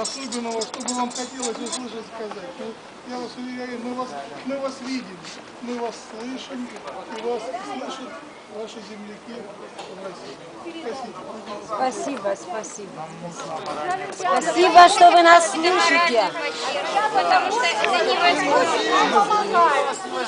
особенного, что бы вам хотелось услышать сказать. Ну, я вас уверяю, мы вас, мы вас видим, мы вас слышим, и вас слышат ваши земляки в России. Спасибо. Спасибо, спасибо. Спасибо, что вы нас слышите. Потому что это невозможно.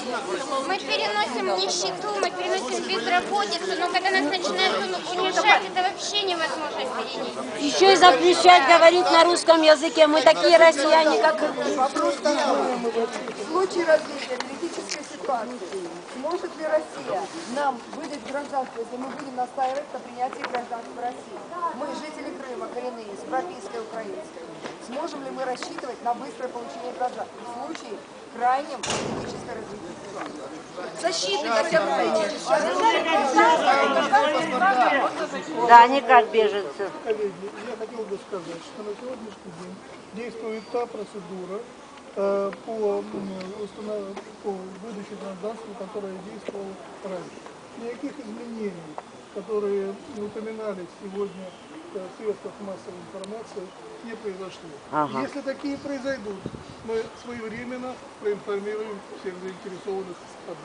Мы переносим нищету, мы переносим безработицу, но когда нас начинают унижать, это вообще невозможно перенести. Еще и запрещать говорить на русском языке. Мы такие россияне, как и вы. Вопрос такой. В случае развития критической ситуации, сможет ли Россия нам выдать гражданство, если мы будем настаивать на принятии гражданства в России? Мы, жители Крыма, коренные, с пропиской украинской. Сможем ли мы рассчитывать на быстрое получение гражданства в случае крайнем критической развития? Защиты хотя бы Да, не как беженцы. Коллеги, я хотел бы сказать, что на сегодняшний день действует та процедура э, по, установ- по выдаче гражданства, которая действовала раньше. Никаких изменений, которые упоминались сегодня средствах массовой информации, не произошло. Ага. Если такие произойдут, мы своевременно проинформируем всех заинтересованных сторон.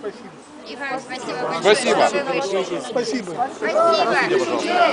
Спасибо. И вам спасибо большое, что вы вышли. Спасибо. Спасибо.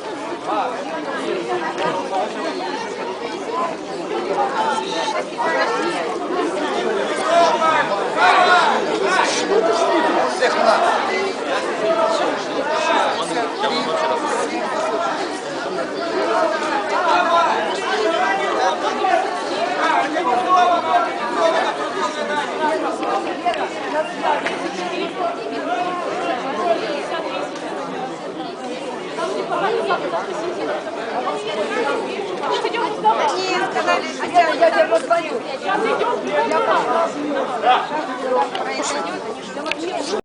что еще? Я тебе позвоню.